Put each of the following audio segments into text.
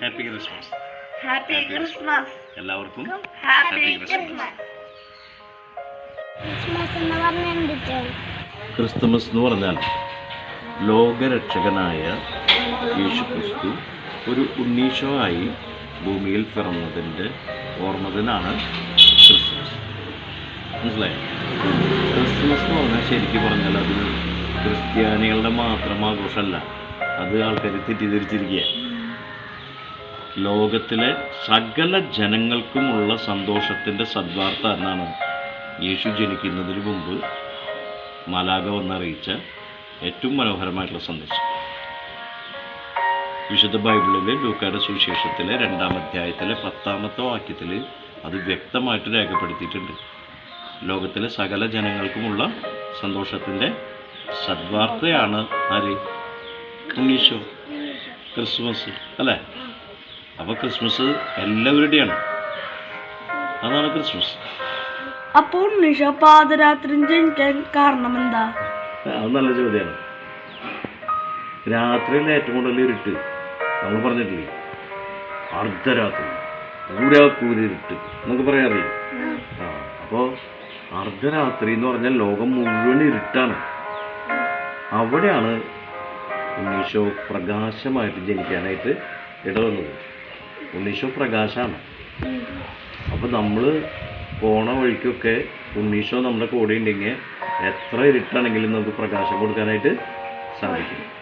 Happy Christmas happy Christmas എല്ലാവർക്കും happy Christmas Christmas എന്ന് പറഞ്ഞാൽ എന്തിട്ടാണ് ക്രിസ്തുമസ് എന്ന് പറഞ്ഞാൽ ലോകരക്ഷകനായ യേശു ക്രിസ്തു ഒരു ഉണ്ണീശോ ആയി ഭൂമിയിൽ പിറന്നതിന്റെ ഓർമ്മതിനാണ് ക്രിസ്മസ് മനസ്സിലായോ? ക്രിസ്മസ് എന്ന് പറഞ്ഞാൽ ശരിക്കും പറഞ്ഞാൽ അത് ക്രിസ്ത്യാനികളുടെ മാത്രം ആഘോഷമല്ല. അത് ആൾക്കാർ തെറ്റിദ്ധരിച്ചിരിക്കുക ലോകത്തിലെ സകല ജനങ്ങൾക്കുമുള്ള സന്തോഷത്തിന്റെ സദ്വാർത്ത എന്നാണ് യേശു ജനിക്കുന്നതിന് മുമ്പ് മാലാക വന്നറിയിച്ച ഏറ്റവും മനോഹരമായിട്ടുള്ള സന്ദേശം. വിശുദ്ധ ബൈബിളിലെ ലൂക്കായുടെ സുവിശേഷത്തിലെ രണ്ടാം അധ്യായത്തിലെ പത്താമത്തെ വാക്യത്തിൽ അത് വ്യക്തമായിട്ട് രേഖപ്പെടുത്തിയിട്ടുണ്ട്. ലോകത്തിലെ സകല ജനങ്ങൾക്കുമുള്ള സന്തോഷത്തിന്റെ സദ്വാർത്തയാണ് ആര്? ക്രിസ്മസ്. അല്ലേ? അപ്പോൾ ക്രിസ്മസ് എല്ലാവരുടെയാണ്. അതാണ് ക്രിസ്മസ്. അപ്പോൾ നിഷ പാദരാത്രി ജനിക്കാൻ കാരണം എന്താ? അത് നല്ല ചോദ്യമാണ് രാത്രിയിൽ ഏറ്റവും കൂടുതൽ ഇരുട്ട് നമ്മൾ പറഞ്ഞിട്ടില്ലേ? അർദ്ധരാത്രി ഊരാക്കൂരി ഇരുട്ട് എന്നൊക്കെ പറയാറില്ലേ? ആ അപ്പോൾ അർദ്ധരാത്രി എന്ന് പറഞ്ഞാൽ ലോകം മുഴുവൻ ഇരുട്ടാണ്. അവിടെയാണ് ഉണ്ണീശോ പ്രകാശമായിട്ട് ജനിക്കാനായിട്ട് ഇടവന്നത്. ഉണ്ണീശോ പ്രകാശമാണ് അപ്പോൾ നമ്മൾ പോണ വഴിക്കൊക്കെ ഉണ്ണീശോ നമ്മുടെ കൂടെ ഉണ്ടെങ്കിൽ എത്ര ഇരുട്ടാണെങ്കിലും നമുക്ക് പ്രകാശം കൊടുക്കാനായിട്ട് സാധിക്കും.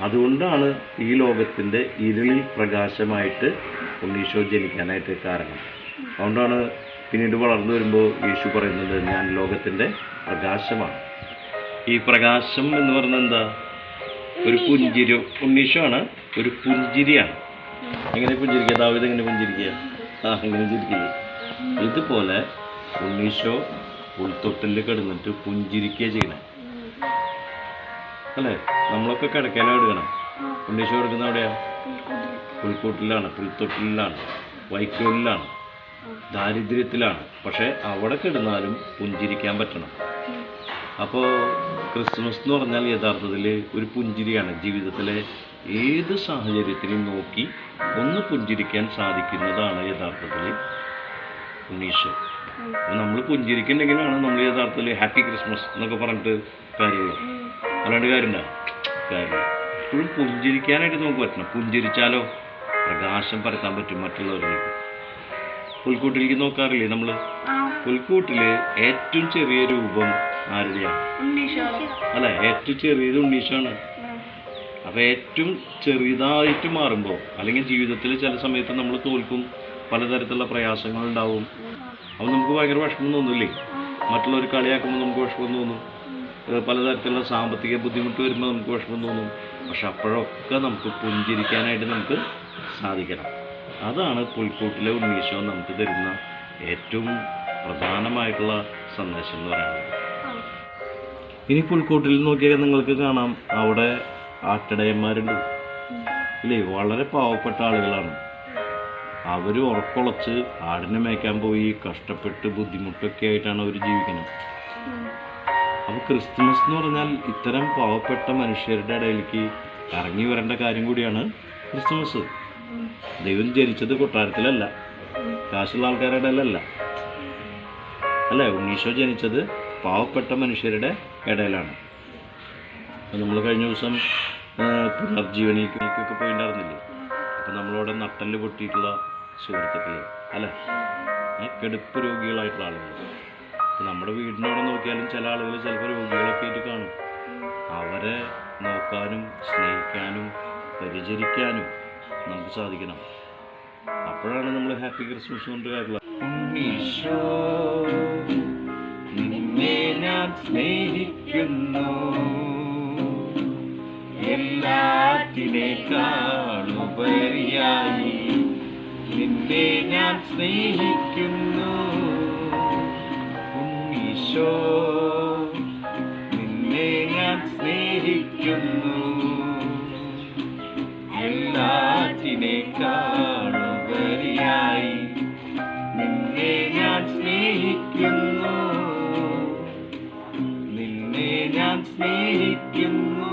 അതുകൊണ്ടാണ് ഈ ലോകത്തിന്റെ ഇരുളിൽ പ്രകാശമായിട്ട് ഉണ്ണീശോ ജനിക്കാനായിട്ട് കാരണം. അതുകൊണ്ടാണ് പിന്നീട് വളർന്നു വരുമ്പോൾ യേശു പറയുന്നത് ഞാൻ ലോകത്തിന്റെ പ്രകാശമാണ്. ഈ പ്രകാശം എന്ന് പറഞ്ഞാൽ എന്താ? ഒരു പുഞ്ചിരി. ഉണ്ണീശോ ആണ് ഒരു പുഞ്ചിരിയാണ്. എങ്ങനെ പുഞ്ചിരിക്കുക ദാവിത് എങ്ങനെ പുഞ്ചിരിക്കുക. ആ എങ്ങനെ ചിരിക്കുക ഇതുപോലെ ഉണ്ണീശോ ഉൾത്തൊട്ടിൽ കിടന്നിട്ട് പുഞ്ചിരിക്കുക ചെയ്യണേ. അല്ലേ? നമ്മളൊക്കെ കിടക്കാനാണ് എടുക്കണം. ഉണ്ണീശോ എടുക്കുന്ന എവിടെയാ പുൽക്കൂട്ടിലാണ് പുൽത്തൊട്ടിലാണ് വൈക്കോലിലാണ് ദാരിദ്ര്യത്തിലാണ്. പക്ഷേ അവിടെ കിടന്നാലും പുഞ്ചിരിക്കാൻ പറ്റണം. അപ്പോൾ ക്രിസ്മസ് എന്ന് പറഞ്ഞാൽ യഥാർത്ഥത്തിൽ ഒരു പുഞ്ചിരിയാണ്. ജീവിതത്തിലെ ഏത് സാഹചര്യത്തിനും നോക്കി ഒന്ന് പുഞ്ചിരിക്കാൻ സാധിക്കുന്നതാണ് യഥാർത്ഥത്തിൽ ഉണ്ണീശ്വർ നമ്മൾ പുഞ്ചിരിക്കുന്നെങ്കിലാണ് നമ്മൾ യഥാർത്ഥത്തിൽ ഹാപ്പി ക്രിസ്മസ് എന്നൊക്കെ പറഞ്ഞിട്ട് കാര്യമുള്ളൂ അല്ലാണ്ട് കാര്യമില്ല. കാര്യമില്ല. എപ്പോഴും പുഞ്ചിരിക്കാനായിട്ട് നമുക്ക് പറ്റണം. പുഞ്ചിരിച്ചാലോ? പ്രകാശം പരത്താൻ പറ്റും മറ്റുള്ളവരിലേക്ക്. പുൽക്കൂട്ടിലേക്ക് നോക്കാറില്ലേ നമ്മൾ പുൽക്കൂട്ടിൽ ഏറ്റവും ചെറിയ രൂപം ആരുടെയാണ്? അല്ല അല്ലെ? ഏറ്റവും ചെറിയത് ഉണ്ണീശാണ് അപ്പൊ ഏറ്റവും ചെറുതായിട്ട് മാറുമ്പോൾ അല്ലെങ്കിൽ ജീവിതത്തിൽ ചില സമയത്ത് നമ്മൾ തോൽക്കും പലതരത്തിലുള്ള പ്രയാസങ്ങൾ ഉണ്ടാവും അപ്പോൾ നമുക്ക് ഭയങ്കര വിഷമം തോന്നില്ലേ? മറ്റുള്ളവർ കളിയാക്കുമ്പോൾ നമുക്ക് വിഷമം തോന്നും. പലതരത്തിലുള്ള സാമ്പത്തിക ബുദ്ധിമുട്ട് വരുമ്പോൾ നമുക്ക് വിഷമം തോന്നും. പക്ഷെ അപ്പോഴൊക്കെ നമുക്ക് പുഞ്ചിരിക്കാനായിട്ട് നമുക്ക് സാധിക്കണം. അതാണ് പുൽക്കൂട്ടിലെ ഉന്മേഷം നമുക്ക് തരുന്ന ഏറ്റവും പ്രധാനമായിട്ടുള്ള സന്ദേശം എന്ന് പറയുന്നത്. ഇനി പുൽക്കൂട്ടിൽ നോക്കിയാൽ നിങ്ങൾക്ക് കാണാം. അവിടെ ആട്ടിടയന്മാരുണ്ട്. ഇല്ലേ വളരെ പാവപ്പെട്ട ആളുകളാണ്. അവർ ഉറക്കുളച്ച് ആടിനെ മേയ്ക്കാൻ പോയി കഷ്ടപ്പെട്ട് ബുദ്ധിമുട്ടൊക്കെ ആയിട്ടാണ് അവർ ജീവിക്കുന്നത്. അപ്പോൾ ക്രിസ്മസ് എന്ന് പറഞ്ഞാൽ ഇത്തരം പാവപ്പെട്ട മനുഷ്യരുടെ ഇടയിലേക്ക് ഇറങ്ങി വരേണ്ട കാര്യം കൂടിയാണ് ക്രിസ്മസ് ദൈവം ജനിച്ചത് കൊട്ടാരത്തിലല്ല കാശുള്ള ആൾക്കാരുടെ ഇടയിലല്ല. അല്ലേ ഉണ്ണീശോ ജനിച്ചത് പാവപ്പെട്ട മനുഷ്യരുടെ ഇടയിലാണ്. നമ്മൾ കഴിഞ്ഞ ദിവസം ആ, പുനർജീവനിലേക്കൊക്കെ പോയിട്ടുണ്ടായിരുന്നില്ലേ അപ്പൊ നമ്മളവിടെ നട്ടൽ പൊട്ടിയിട്ടുള്ള സുഹൃത്തുക്കൾ അല്ലെ? കെടുപ്പ് രോഗികളായിട്ടുള്ള ആളുകൾ നമ്മുടെ വീടിനവിടെ നോക്കിയാലും ചില ആളുകൾ ചിലപ്പോൾ രോഗികളൊക്കെ ആയിട്ട് കാണും. അവരെ നോക്കാനും സ്നേഹിക്കാനും പരിചരിക്കാനും നമുക്ക് സാധിക്കണം. അപ്പോഴാണ് നമ്മൾ ഹാപ്പി ക്രിസ്മസ് കൊണ്ട് കാര്യമുള്ള നിന്നെ ഞാൻ സ്നേഹിക്കുന്നു. എല്ലാറ്റിനേക്കാളുപരിയായി നിന്നെ ഞാൻ സ്നേഹിക്കുന്നു. ഉണ്ണീശോ നിന്നെ ഞാൻ സ്നേഹിക്കുന്നു. എല്ലാറ്റിനേക്കാളുപരിയായി നിന്നെ ഞാൻ സ്നേഹിക്കുന്നു. നിന്നെ ഞാൻ സ്നേഹിക്കുന്നു.